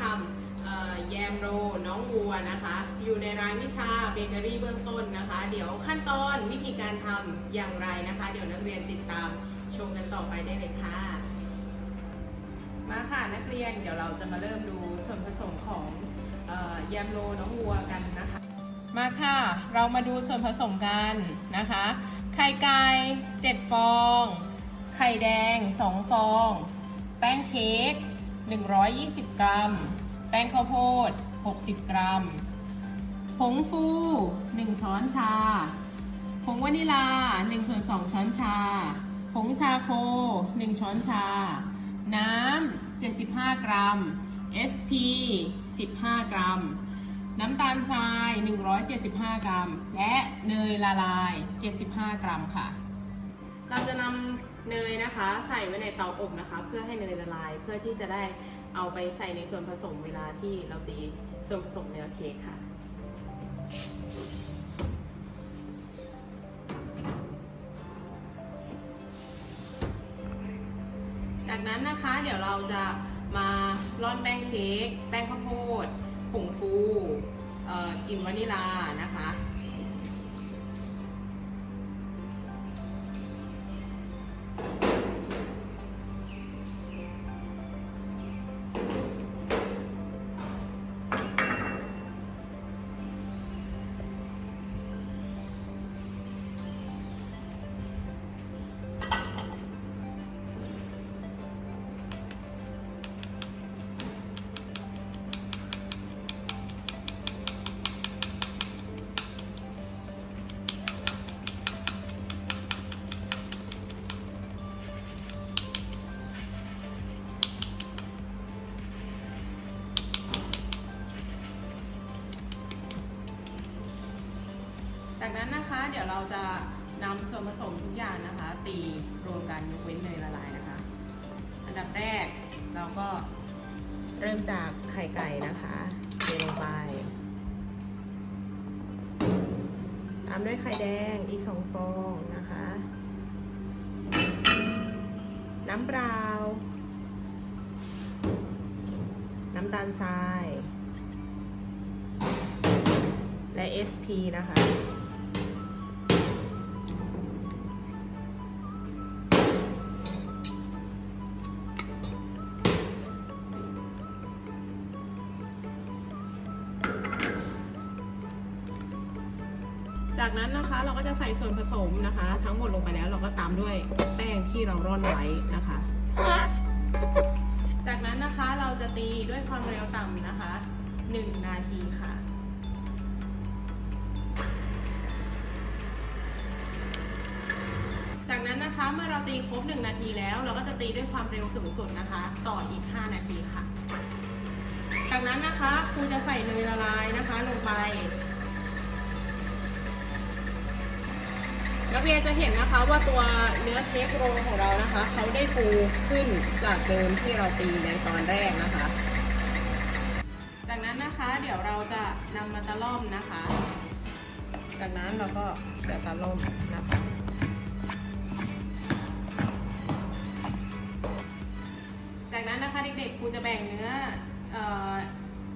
ทำแยมโรน้องวัวนะคะ อยู่ในรายวิชาเบเกอรี่เบื้องต้นนะคะ เดี๋ยวขั้นตอนวิธีการทำอย่างไรนะคะ เดี๋ยวนักเรียนติดตามชมกันต่อไปได้เลยค่ะ มาค่ะนักเรียนเดี๋ยวเราจะมาเริ่มดูส่วนผสมของแยมโรน้องวัวกันนะคะ มาค่ะ เรามาดูส่วนผสมกันนะคะ ไข่ไก่7ฟอง ไข่แดง 2 ฟอง แป้งเค้ก 120 กรัม แป้งข้าวโพด 60 กรัม ผงฟู 1 ช้อนชา ผงวานิลา1ส่วน2ช้อนชา ผงชาโค 1 ช้อนชา น้ำ 75 กรัม SP 15 กรัม น้ำตาลทราย 175 กรัม และเนยละลาย 75 กรัมค่ะ เราจะนำ เนยนะคะ ใส่ไว้ในเตาอบนะคะ เพื่อให้เนยละลาย เพื่อที่จะได้เอาไปใส่ในส่วนผสมเวลาที่เราตีส่วนผสมเนื้อเค้กค่ะ จากนั้นนะคะเดี๋ยวเราจะมาร่อนแป้งเค้ก แป้งข้าวโพดผงฟูกลิ่นวานิลานะคะ จากนั้นนะคะเดี๋ยวเราจะนำส่วนผสมทุกอย่างนะคะ ตีรวมกันยกเว้นเนยละลายนะคะ อันดับแรกเราก็เริ่มจากไข่ไก่นะคะเทลงไปตามด้วยไข่แดงอีกสองฟองนะคะ น้ำเปล่า น้ำตาลทราย และ SP นะคะ จากนั้นนะคะเราก็จะใส่ส่วนผสมนะคะ ทั้งหมดลงไปแล้วเราก็ตามด้วยแป้งที่เราร่อนไว้นะคะ จากนั้นนะคะเราจะตีด้วยความเร็วต่ำนะคะ 1 นาทีค่ะจากนั้นนะคะเมื่อเราตีครบ 1 นาทีแล้ว เราก็จะตีด้วยความเร็วสูงสุดนะคะ ต่ออีก 5 นาทีค่ะ จากนั้นนะคะครูจะใส่เนยละลายนะคะลงไป นักเรียนจะเห็นนะคะว่าตัวเนื้อเค้กโรของเรานะคะ เขาได้ฟูขึ้นจากเดิมที่เราตีในตอนแรกนะคะ จากนั้นนะคะเดี๋ยวเราจะนำมาตะล่อมนะคะ จากนั้นเราก็เสียบตะล่อมนะคะจากนั้นนะคะเด็กๆครูจะแบ่งเนื้อเออ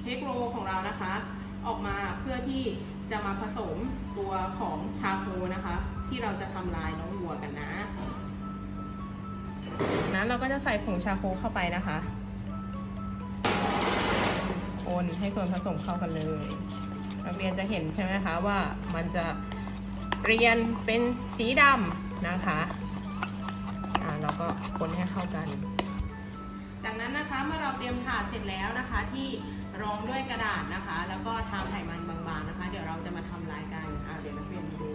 เค้กโรของเรานะคะ ออกมาเพื่อที่ จะมาผสมตัวของชาโคนะคะ ที่เราจะทำลายน้องวัวกันนะนั้นเราก็จะใส่ผงชาโคเข้าไปนะคะคนให้ส่วนผสมเข้ากันเลย นักเรียนจะเห็นใช่ไหมคะว่ามันจะเปลี่ยนเป็นสีดำนะคะอ่าเราก็คนให้เข้ากัน จากนั้นนะคะเมื่อเราเตรียมถาดเสร็จแล้วนะคะที่ รองด้วยกระดาษนะคะ แล้วก็ทาไขมันบางๆนะคะ เดี๋ยวเราจะมาทำลายกันอ่าเดี๋ยวนักเรียนมาดู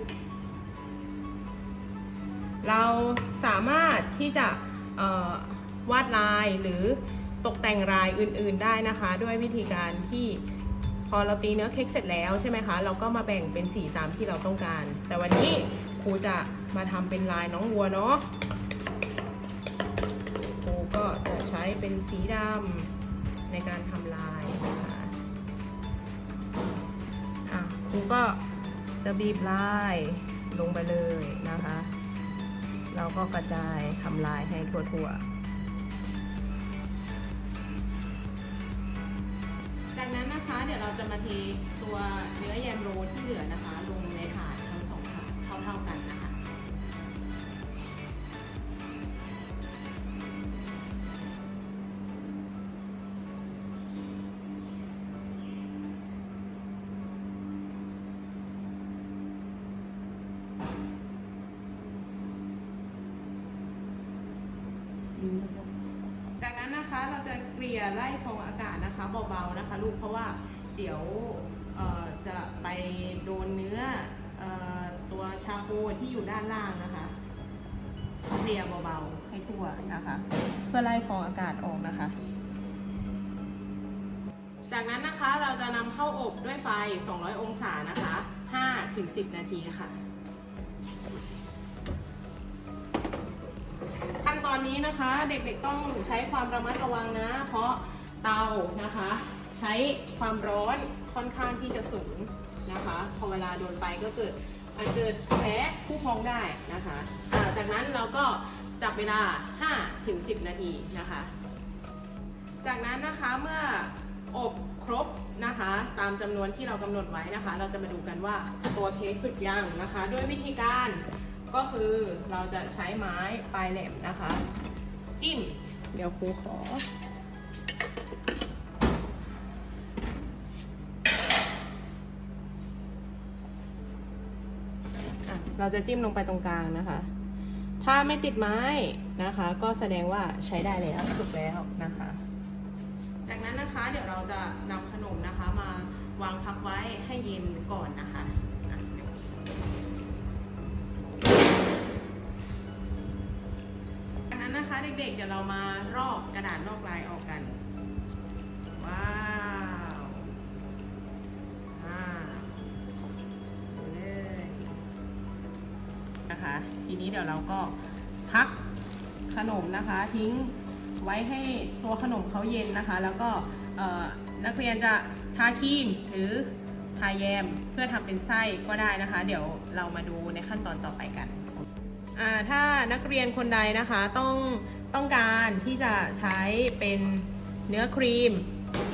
เราสามารถที่จะวาดลายหรือตกแต่งลายอื่นๆได้นะคะ ด้วยวิธีการที่พอเราตีเนื้อเค้กเสร็จแล้วใช่ไหมคะ เราก็มาแบ่งเป็นสีตามที่เราต้องการ แต่วันนี้ครูจะมาทำเป็นลายน้องวัวเนาะครูก็จะใช้เป็นสีดำในการทำลาย ครูก็จะบีบลายลงไปเลยนะคะ เราก็กระจายทำลายให้ทั่วๆ จากนั้นนะคะเดี๋ยวเราจะมาเทตัวเนื้อแยมโรที่เหลือนะคะ ลงในถาดทั้งสองถาดเท่าๆกันนะคะ จากนั้นนะคะเราจะเกลี่ยไล่ฟองอากาศนะคะเบาๆนะคะลูกเพราะว่าเดี๋ยวจะไปโดนเนื้อออตัวชาโคที่อยู่ด้านล่างนะคะเกลี่ยเบาๆให้ทั่วนะคะ เพื่อไล่ฟองอากาศออกนะคะ จากนั้นนะคะเราจะนำเข้าอบด้วยไฟ 200 องศานะคะ 5-10 นาทีค่ะ อนนี้นะคะ เด็กๆต้องใช้ความระมัดระวังนะ เพราะเตานะคะ ใช้ความร้อนค่อนข้างที่จะสูงนะคะพอเวลาโดนไปก็เกิดอาจเกิดแผลผู้พองได้นะคะจากนั้นเราก็จับเวลา5ถึง10 นาทีนะคะ จากนั้นนะคะเมื่ออบครบนะคะ ตามจำนวนที่เรากำหนดไว้นะคะ เราจะมาดูกันว่าตัวเค้กสุดยังนะคะ ด้วยวิธีการ ก็คือเราจะใช้ไม้ปลายแหลมนะคะ จิ้ม เดี๋ยวครูขอ เราจะจิ้มลงไปตรงกลางนะคะ ถ้าไม่ติดไม้นะคะ ก็แสดงว่าใช้ได้แล้วถูกแล้วนะคะ จากนั้นนะคะเดี๋ยวเราจะนำขนมนะคะมาวางพักไว้ให้เย็นก่อนนะคะ นะคะเด็กๆ เดี๋ยวเรามารอกกระดาษลอกลายออกกัน ว้าวอ่าเลยนะคะ ทีนี้เดี๋ยวเราก็พักขนมนะคะ ทิ้งไว้ให้ตัวขนมเขาเย็นนะคะ แล้วก็นักเรียนจะทาครีมหรือทาแยมเพื่อทำเป็นไส้ก็ได้นะคะ เดี๋ยวเรามาดูในขั้นตอนต่อไปกัน ถ้านักเรียนคนใดนะคะต้องต้องการที่จะใช้เป็นเนื้อครีม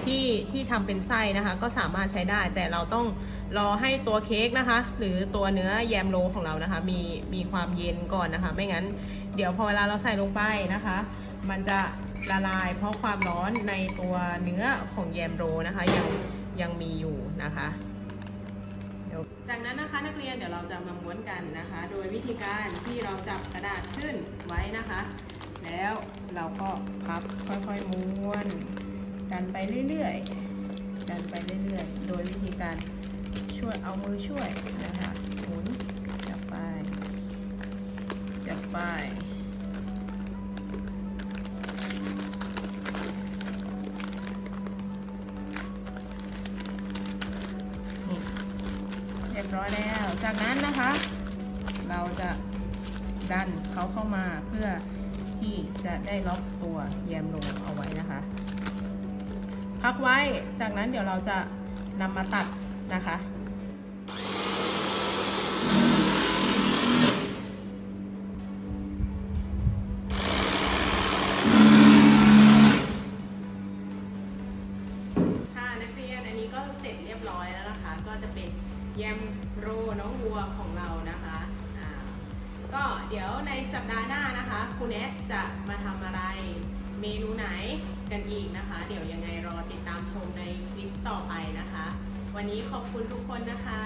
ที่ที่ทำเป็นไส้นะคะ ก็สามารถใช้ได้แต่เราต้องรอให้ตัวเค้กนะคะ หรือตัวเนื้อแยมโรของเรานะคะ มีมีความเย็นก่อนนะคะ ไม่งั้น เดี๋ยวพอเวลาเราใส่ลงไปนะคะ มันจะละลายเพราะความร้อนในตัวเนื้อของแยมโรนะคะ ยังยังมีอยู่นะคะ จากนั้นนะคะนักเรียนเดี๋ยวเราจะมาม้วนกันนะคะ โดยวิธีการที่เราจับกระดาษขึ้นไว้นะคะ แล้วเราก็พับค่อยๆม้วน ดันไปเรื่อยๆ ดันไปเรื่อยๆ โดยวิธีการช่วยเอามือช่วยนะคะหมุนจับไปจับไป รียบร้อยแล้ว จากนั้นนะคะ เราจะดันเขาเข้ามาเพื่อที่จะได้ล็อกตัวแยมโรเอาไว้นะคะ พักไว้ จากนั้นเดี๋ยวเราจะนำมาตัดนะคะะมาทำอะไร เมนูไหนกันอีกนะคะ เดี๋ยวยังไงรอติดตามชมในคลิปต่อไปนะคะ วันนี้ขอบคุณทุกคนนะคะ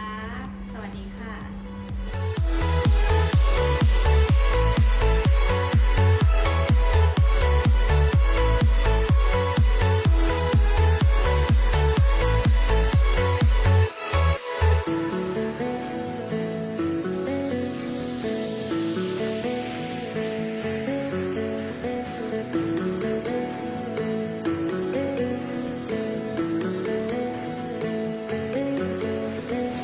สวัสดีค่ะ